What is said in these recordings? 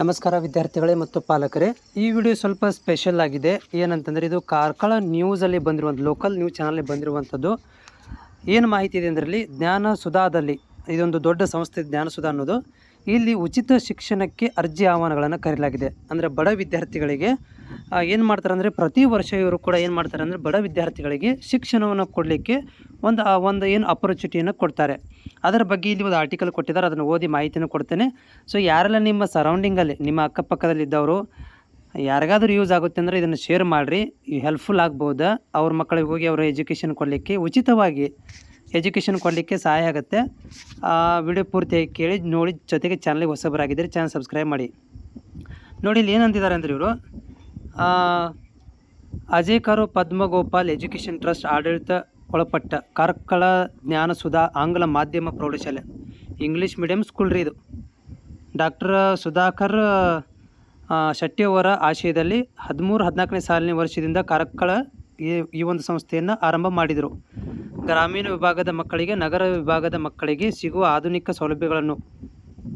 ನಮಸ್ಕಾರ ವಿದ್ಯಾರ್ಥಿಗಳೇ ಮತ್ತು ಪಾಲಕರೇ. ಈ ವಿಡಿಯೋ ಸ್ವಲ್ಪ ಸ್ಪೆಷಲ್ ಆಗಿದೆ. ಏನಂತಂದರೆ ಇದು ಕಾರ್ಕಳ ನ್ಯೂಸಲ್ಲಿ ಬಂದಿರುವಂಥ ಲೋಕಲ್ ನ್ಯೂಸ್ ಚಾನಲಲ್ಲಿ ಬಂದಿರುವಂಥದ್ದು. ಏನು ಮಾಹಿತಿ ಇದೆ ಅಂದರಲ್ಲಿ, ಜ್ಞಾನ ಸುಧಾದಲ್ಲಿ, ಇದೊಂದು ದೊಡ್ಡ ಸಂಸ್ಥೆ ಜ್ಞಾನ ಸುಧಾ ಅನ್ನೋದು. ಇಲ್ಲಿ ಉಚಿತ ಶಿಕ್ಷಣಕ್ಕೆ ಅರ್ಜಿ ಆಹ್ವಾನಗಳನ್ನು ಕರೆಯಲಾಗಿದೆ ಅಂದರೆ ಬಡ ವಿದ್ಯಾರ್ಥಿಗಳಿಗೆ ಏನು ಮಾಡ್ತಾರೆ ಅಂದರೆ ಪ್ರತಿ ವರ್ಷ ಇವರು ಕೂಡ ಏನು ಮಾಡ್ತಾರೆ ಅಂದರೆ ಬಡ ವಿದ್ಯಾರ್ಥಿಗಳಿಗೆ ಶಿಕ್ಷಣವನ್ನು ಕೊಡಲಿಕ್ಕೆ ಒಂದು ಒಂದು ಏನು ಅಪರ್ಚುನಿಟಿಯನ್ನು ಕೊಡ್ತಾರೆ. ಅದರ ಬಗ್ಗೆ ಇಲ್ಲಿ ಒಂದು ಆರ್ಟಿಕಲ್ ಕೊಟ್ಟಿದ್ದಾರೆ, ಅದನ್ನು ಓದಿ ಮಾಹಿತಿಯನ್ನು ಕೊಡ್ತೇನೆ. ಸೊ ಯಾರೆಲ್ಲ ನಿಮ್ಮ ಸರೌಂಡಿಂಗಲ್ಲಿ ನಿಮ್ಮ ಅಕ್ಕಪಕ್ಕದಲ್ಲಿದ್ದವರು ಯಾರಿಗಾದ್ರೂ ಯೂಸ್ ಆಗುತ್ತೆ ಅಂದರೆ ಇದನ್ನು ಶೇರ್ ಮಾಡಿರಿ. ಹೆಲ್ಪ್ಫುಲ್ ಆಗ್ಬೋದು. ಅವ್ರ ಮಕ್ಕಳಿಗೆ ಹೋಗಿ ಅವರ ಎಜುಕೇಷನ್ ಕೊಡಲಿಕ್ಕೆ ಉಚಿತವಾಗಿ ಎಜುಕೇಷನ್ ಕೊಡಲಿಕ್ಕೆ ಸಹಾಯ ಆಗುತ್ತೆ. ವಿಡಿಯೋ ಪೂರ್ತಿಯಾಗಿ ಕೇಳಿ, ನೋಡಿ, ಜೊತೆಗೆ ಚಾನಲ್ಗೆ ಹೊಸಬರಾಗಿದ್ದರೆ ಚಾನಲ್ ಸಬ್ಸ್ಕ್ರೈಬ್ ಮಾಡಿ. ನೋಡಿ, ಇಲ್ಲಿ ಏನಂತಿದ್ದಾರೆ ಅಂದರೆ ಇವರು ಅಜಯ್ ಕಾರು ಪದ್ಮಗೋಪಾಲ್ ಎಜುಕೇಷನ್ ಟ್ರಸ್ಟ್ ಆಡಳಿತ ಒಳಪಟ್ಟ ಕಾರ್ಕಳ ಜ್ಞಾನಸುಧಾ ಆಂಗ್ಲ ಮಾಧ್ಯಮ ಪ್ರೌಢಶಾಲೆ. ಇಂಗ್ಲೀಷ್ ಮೀಡಿಯಂ ಸ್ಕೂಲ್ ರೀ ಇದು. ಡಾಕ್ಟರ್ ಸುಧಾಕರ್ ಶೆಟ್ಟಿಯವರ ಆಶಯದಲ್ಲಿ ಹದಿಮೂರು ಹದಿನಾಲ್ಕನೇ ಸಾಲಿನ ವರ್ಷದಿಂದ ಕಾರ್ಕಳ ಈ ಈ ಒಂದು ಸಂಸ್ಥೆಯನ್ನು ಆರಂಭ ಮಾಡಿದರು. ಗ್ರಾಮೀಣ ವಿಭಾಗದ ಮಕ್ಕಳಿಗೆ, ನಗರ ವಿಭಾಗದ ಮಕ್ಕಳಿಗೆ ಸಿಗುವ ಆಧುನಿಕ ಸೌಲಭ್ಯಗಳನ್ನು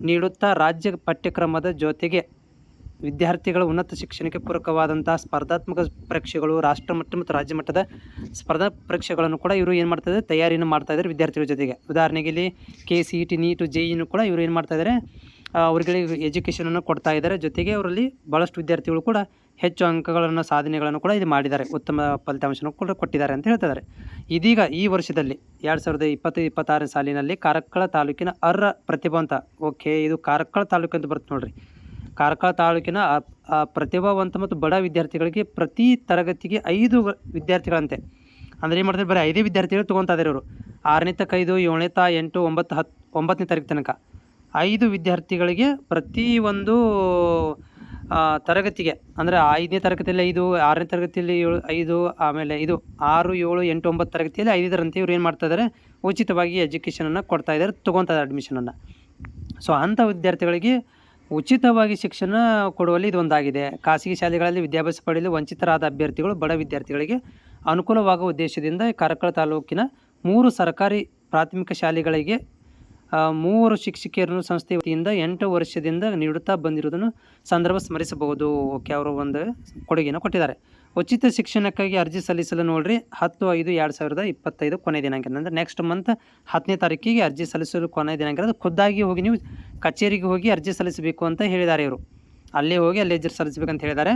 ನೀಡುತ್ತಾ ರಾಜ್ಯ ಪಠ್ಯಕ್ರಮದ ಜೊತೆಗೆ ವಿದ್ಯಾರ್ಥಿಗಳ ಉನ್ನತ ಶಿಕ್ಷಣಕ್ಕೆ ಪೂರಕವಾದಂತಹ ಸ್ಪರ್ಧಾತ್ಮಕ ಪರೀಕ್ಷೆಗಳು ರಾಷ್ಟ್ರ ಮಟ್ಟ ಮತ್ತು ರಾಜ್ಯ ಮಟ್ಟದ ಸ್ಪರ್ಧಾ ಪರೀಕ್ಷೆಗಳನ್ನು ಕೂಡ ಇವರು ಏನು ಮಾಡ್ತಾ ಇದ್ದಾರೆ ತಯಾರಿಯನ್ನು ಮಾಡ್ತಾ ಇದ್ದಾರೆ ವಿದ್ಯಾರ್ಥಿಗಳ ಜೊತೆಗೆ. ಉದಾಹರಣೆಗೆ ಇಲ್ಲಿ K C E T NEET J ಇನು ಕೂಡ ಇವರು ಏನು ಮಾಡ್ತಾ ಇದ್ದಾರೆ ಅವರಿಗೆ ಎಜುಕೇಷನನ್ನು ಕೊಡ್ತಾ ಇದ್ದಾರೆ ಜೊತೆಗೆ ಅವರಲ್ಲಿ ಭಾಳಷ್ಟು ವಿದ್ಯಾರ್ಥಿಗಳು ಕೂಡ ಹೆಚ್ಚು ಅಂಕಗಳನ್ನು, ಸಾಧನೆಗಳನ್ನು ಕೂಡ ಇದು ಮಾಡಿದ್ದಾರೆ. ಉತ್ತಮ ಫಲಿತಾಂಶವನ್ನು ಕೂಡ ಕೊಟ್ಟಿದ್ದಾರೆ ಅಂತ ಹೇಳ್ತಿದ್ದಾರೆ ಇದೀಗ ಈ ವರ್ಷದಲ್ಲಿ ಎರಡು ಸಾವಿರದ ಇಪ್ಪತ್ತು, ಇಪ್ಪತ್ತಾರನೇ ಸಾಲಿನಲ್ಲಿ ಕಾರಕ್ಕಳ ತಾಲೂಕಿನ ಅರ್ಹ ಪ್ರತಿಭಾವಂತ ಓಕೆ, ಇದು ಕಾರಕ್ಕಳ ತಾಲೂಕು ಅಂತ ಬರುತ್ತೆ ನೋಡ್ರಿ. ಕಾರ್ಕಳ ತಾಲೂಕಿನ ಪ್ರತಿಭಾವಂತ ಮತ್ತು ಬಡ ವಿದ್ಯಾರ್ಥಿಗಳಿಗೆ ಪ್ರತಿ ತರಗತಿಗೆ ಐದು ವಿದ್ಯಾರ್ಥಿಗಳಂತೆ. ಅಂದರೆ ಏನು ಮಾಡ್ತಾರೆ, ಬರೀ ಐದೇ ವಿದ್ಯಾರ್ಥಿಗಳು ತೊಗೊತಾ ಇದ್ದಾರೆ ಇವರು. ಆರನೇ ತಕ್ಕ ಐದು ಏಳನೇ ತ, ಎಂಟು, ಒಂಬತ್ತು ಹತ್ತು ಒಂಬತ್ತನೇ ತಾರೀಕು ತನಕ. ಐದು ವಿದ್ಯಾರ್ಥಿಗಳಿಗೆ ಪ್ರತಿ ಒಂದು ತರಗತಿಗೆ, ಅಂದರೆ ಐದನೇ ತರಗತಿಯಲ್ಲಿ ಐದು, ಆರನೇ ತರಗತಿಯಲ್ಲಿ ಏಳು, ಐದು, ಆಮೇಲೆ ಇದು ಆರು, ಏಳು, ಎಂಟು, ಒಂಬತ್ತು ತರಗತಿಯಲ್ಲಿ ಐದರಂತೆ ಇವ್ರು ಏನು ಮಾಡ್ತಾ ಇದ್ದಾರೆ ಉಚಿತವಾಗಿ ಎಜುಕೇಷನನ್ನು ಕೊಡ್ತಾ ಇದ್ದಾರೆ ತೊಗೊತಾರೆ ಅಡ್ಮಿಷನನ್ನು ಸೊ ಅಂಥ ವಿದ್ಯಾರ್ಥಿಗಳಿಗೆ ಉಚಿತವಾಗಿ ಶಿಕ್ಷಣ ಕೊಡುವಲ್ಲಿ ಇದೊಂದಾಗಿದೆ. ಖಾಸಗಿ ಶಾಲೆಗಳಲ್ಲಿ ವಿದ್ಯಾಭ್ಯಾಸ ಪಡೆಯಲು ವಂಚಿತರಾದ ಅಭ್ಯರ್ಥಿಗಳು ಬಡ ವಿದ್ಯಾರ್ಥಿಗಳಿಗೆ ಅನುಕೂಲವಾಗುವ ಉದ್ದೇಶದಿಂದ ಕಾರ್ಕಳ ತಾಲೂಕಿನ ಮೂರು ಸರ್ಕಾರಿ ಪ್ರಾಥಮಿಕ ಶಾಲೆಗಳಿಗೆ ಮೂವರು ಶಿಕ್ಷಕಿಯರನ್ನು ಸಂಸ್ಥೆ ವತಿಯಿಂದ ಎಂಟು ವರ್ಷದಿಂದ ನೀಡುತ್ತಾ ಬಂದಿರುವುದನ್ನು ಸಂದರ್ಭ ಸ್ಮರಿಸಬಹುದು. ಓಕೆ, ಅವರು ಒಂದು ಕೊಡುಗೆಯನ್ನು ಕೊಟ್ಟಿದ್ದಾರೆ. ಉಚಿತ ಶಿಕ್ಷಣಕ್ಕಾಗಿ ಅರ್ಜಿ ಸಲ್ಲಿಸಲು ನೋಡ್ರಿ. ಹತ್ತು ಐದು ಎರಡು ಸಾವಿರದ ಇಪ್ಪತ್ತೈದು ಕೊನೆ ದಿನಾಂಕ. ಅಂದರೆ ನೆಕ್ಸ್ಟ್ ಮಂತ್ ಹತ್ತನೇ ತಾರೀಕಿಗೆ ಅರ್ಜಿ ಸಲ್ಲಿಸಲು ಕೊನೆ ದಿನಾಂಕ. ಅದು ಖುದ್ದಾಗಿ ಹೋಗಿ ನೀವು ಕಚೇರಿಗೆ ಹೋಗಿ ಅರ್ಜಿ ಸಲ್ಲಿಸಬೇಕು ಅಂತ ಹೇಳಿದ್ದಾರೆ ಇವರು. ಅಲ್ಲೇ ಹೋಗಿ ಅಲ್ಲಿ ಅರ್ಜಿ ಸಲ್ಲಿಸಬೇಕಂತ ಹೇಳಿದ್ದಾರೆ.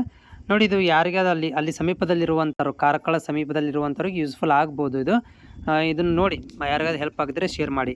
ನೋಡಿ, ಇದು ಯಾರಿಗಾದ ಅಲ್ಲಿ ಅಲ್ಲಿ ಸಮೀಪದಲ್ಲಿರುವಂಥವ್ರು, ಕಾರ್ಕಳ ಸಮೀಪದಲ್ಲಿರುವಂಥವ್ರಿಗೆ ಯೂಸ್ಫುಲ್ ಆಗ್ಬೋದು ಇದು. ಇದನ್ನು ನೋಡಿ. ಯಾರಿಗಾದ್ರು ಹೆಲ್ಪ್ ಆಗಿದ್ರೆ ಶೇರ್ ಮಾಡಿ.